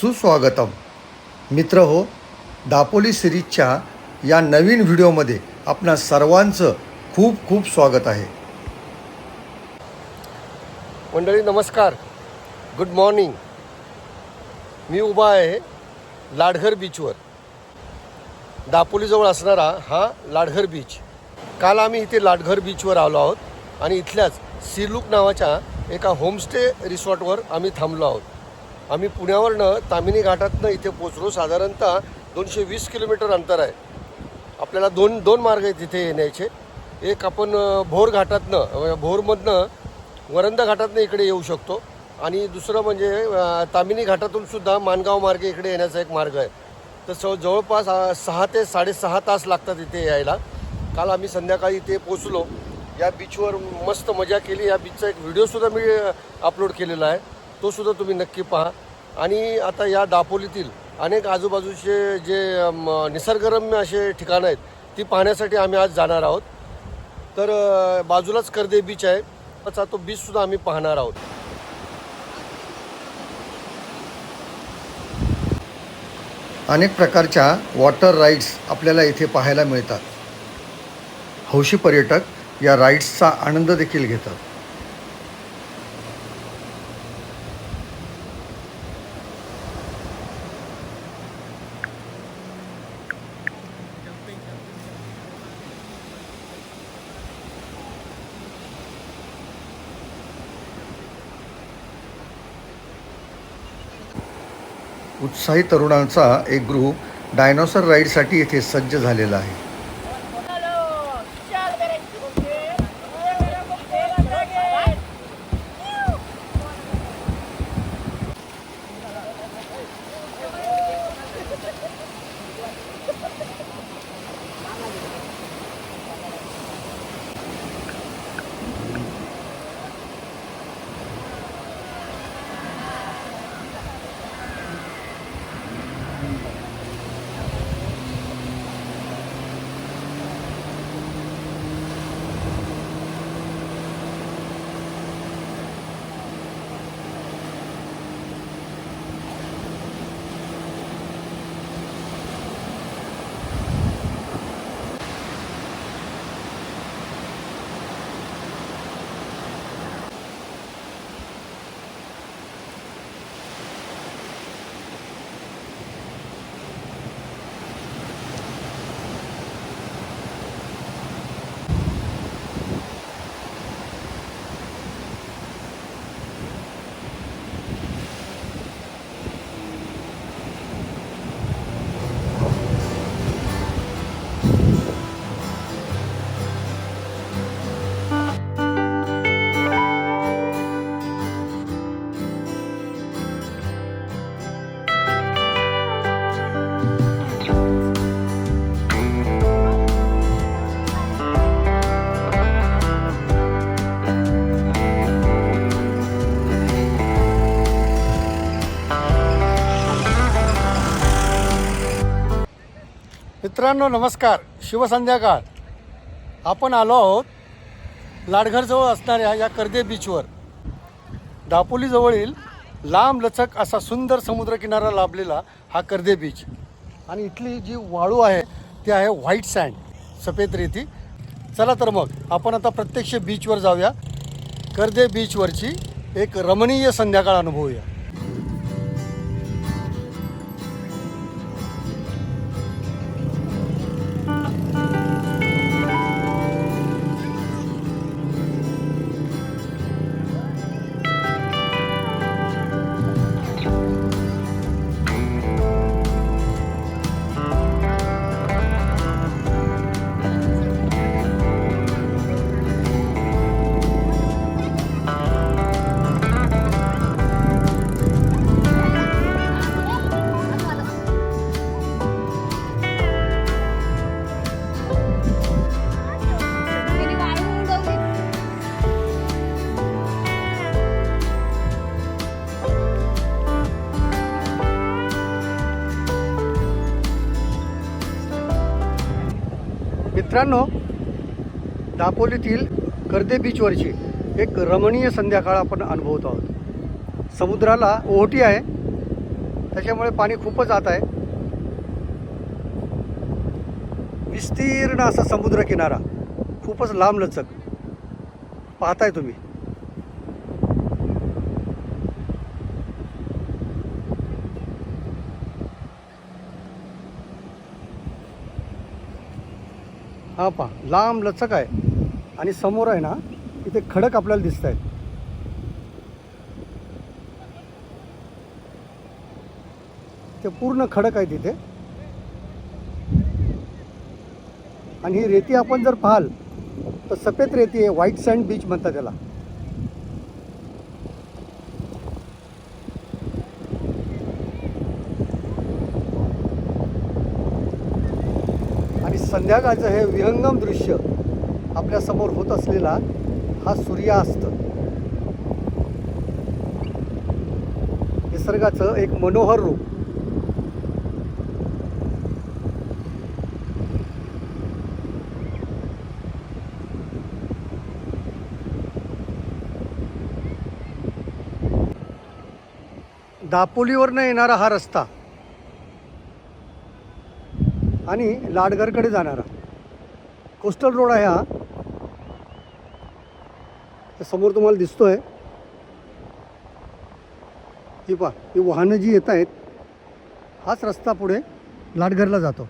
सुस्वागतम. मित्र हो दापोली सिरीजच्या या नवीन व्हिडिओमध्ये आपणा सर्वांचं खूप खूप स्वागत आहे. मंडळी नमस्कार. गुड मॉर्निंग मी उभा आहे लाडघर बीचवर दापोलीजवळ असणारा हा लाडघर बीच काल आम्ही इथे लाडघर बीचवर आलो आहोत आणि इथल्याच सिलूक नावाच्या एका होमस्टे रिसॉर्टवर आम्ही थांबलो आहोत. आम्ही पुण्यावरनं तामिनी घाटातनं इथे पोचलो. साधारणतः दोनशे वीस किलोमीटर अंतर आहे. आपल्याला दोन दोन मार्ग आहेत तिथे येण्याचे. एक आपण भोर घाटातनं भोरमधनं वरंदा घाटातनं इकडे येऊ शकतो. आणि दुसरं म्हणजे तामिनी घाटातून सुद्धा मानगाव मार्ग इकडे येण्याचा एक मार्ग आहे. तर स जवळपास सहा ते साडेसहा तास लागतात इथे यायला. काल आम्ही संध्याकाळी इथे पोचलो. या बीचवर मस्त मजा केली. या बीचचा एक व्हिडिओसुद्धा मी अपलोड केलेला आहे. तो सुद्धा तुम्ही नक्की पहा. आणि आता या दापोलीतील अनेक आजूबाजूचे जे निसर्गरम्य असे ठिकाणं आहेत ती पाहण्यासाठी आम्ही आज जाणार आहोत. तर बाजूलाच कर्दे बीच आहे. त्याचा तो बीचसुद्धा आम्ही पाहणार आहोत. अनेक प्रकारच्या वॉटर राईड्स आपल्याला इथे पाहायला मिळतात. हौशी पर्यटक या राईड्सचा आनंद देखील घेतात. उत्साही तरुणांचा एक ग्रुप डायनॉसर राईडसाठी येथे सज्ज झालेला आहे. मित्रांनो नमस्कार. शिवसंध्याकाळ आपण आलो आहोत लाडघरजवळ असणाऱ्या या कर्दे बीचवर. दापोलीजवळील लांब लचक असा सुंदर समुद्रकिनारा लाभलेला हा कर्दे बीच. आणि इथली जी वाळू आहे ती आहे व्हाईट सँड. सफेद रेती. चला तर मग आपण आता प्रत्यक्ष बीचवर जाऊया. कर्दे बीचवरची एक रमणीय संध्याकाळ अनुभवूया. मित्रांनो दापोलीतील कर्दे बीचवरची एक रमणीय संध्याकाळ आपण अनुभवत आहोत. समुद्राला ओहोटी आहे. त्याच्यामुळे पाणी खूपच आत आहे. विस्तीर्ण असा समुद्र किनारा खूपच लांब लचक. पाहताय तुम्ही. हा पहा लांब लचक आहे. आणि समोर आहे ना इथे खडक आपल्याला दिसत आहेत ते पूर्ण खडक आहे तिथे आणि ही रेती आपण जर पाहाल तर सफेद रेती आहे व्हाईट सँड बीच म्हणतात त्याला. संध्याकाळचं हे विहंगम दृश्य आपल्यासमोर होत असलेला हा सूर्यास्त. निसर्गाचं एक मनोहर रूप. दापोलीवरनं येणारा हा रस्ता आणि लाडगरकडे जाणारा. कोस्टल रोड आहे हा. समोर तुम्हाला दिसतोय. ही पा ही वाहनं जी येत आहेत हाच रस्ता पुढे लाडघरला जातो.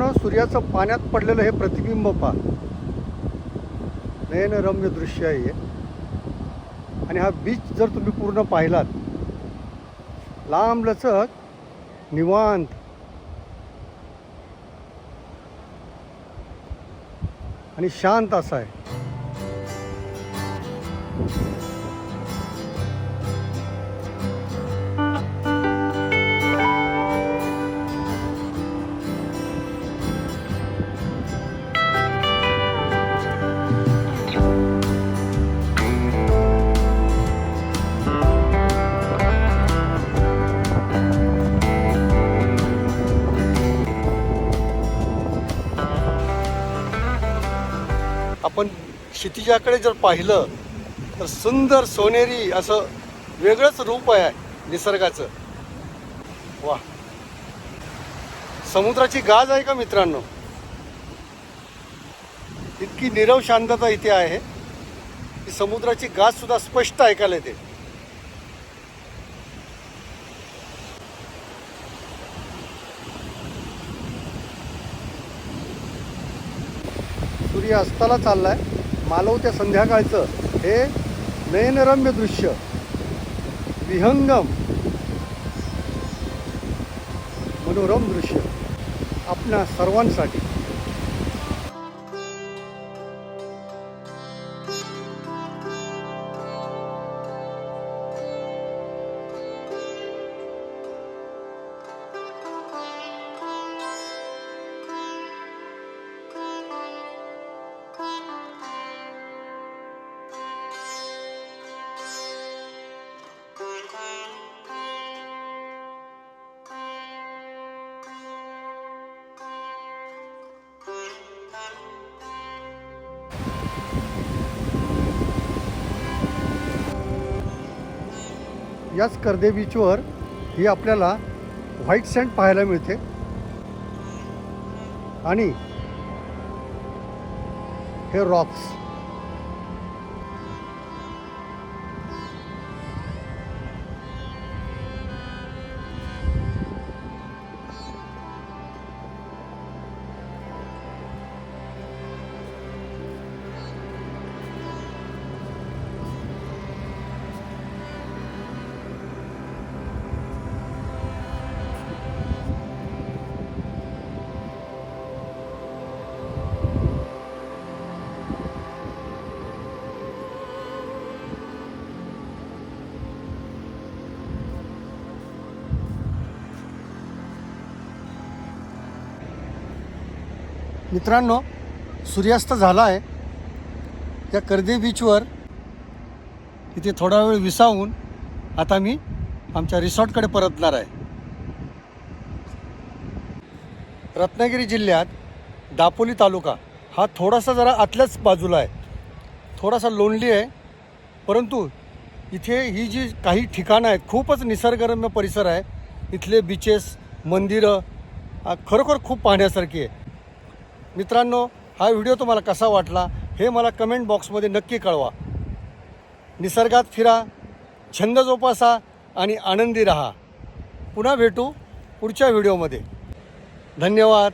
मित्रांनो सूर्याचं पाण्यात पडलेलं हे प्रतिबिंब पहा. नयनरम्य दृश्य आहे हे. आणि हा बीच जर तुम्ही पूर्ण पाहिलात लांब लचक निवांत. आणि शांत असा आहे. क्षितिजाकडे जर पाहिलं तर सुंदर सोनेरी असं वेगळंच रूप आहे निसर्गाचं. वा समुद्राची गाज आहे का मित्रांनो? इतकी निरव शांतता इथे आहे. की समुद्राची गाज सुद्धा स्पष्ट ऐकायला येते. सूर्य अस्ताला चाललाय. मालवत्या संध्याकाळचं हे नयनरम्य दृश्य. विहंगम. मनोरम दृश्य. आपणा सर्वांसाठी. याच कर्दे बीचवर ही आपल्याला व्हाईट सँड पाहायला मिळते. आणि हे रॉक्स मित्रांनो सूर्यास्त झाला आहे या कर्दे बीचवर इथे थोडा वेळ विसावून आता मी आमच्या रिसॉर्टकडे परतणार आहे. रत्नागिरी जिल्ह्यात दापोली तालुका हा थोडासा जरा आतल्याच बाजूला आहे. थोडासा लोणली आहे. परंतु इथे ही जी काही ठिकाणं आहेत खूपच निसर्गरम्य परिसर आहे. इथले बीचेस मंदिरं खरोखर खूप पाहण्यासारखी आहे. मित्रांनो हा व्हिडिओ तुम्हाला कसा वाटला हे मला कमेंट बॉक्समध्ये नक्की कळवा. निसर्गात फिरा छंद जोपासा आणि आनंदी रहा. पुन्हा भेटू पुढच्या व्हिडिओमध्ये. धन्यवाद.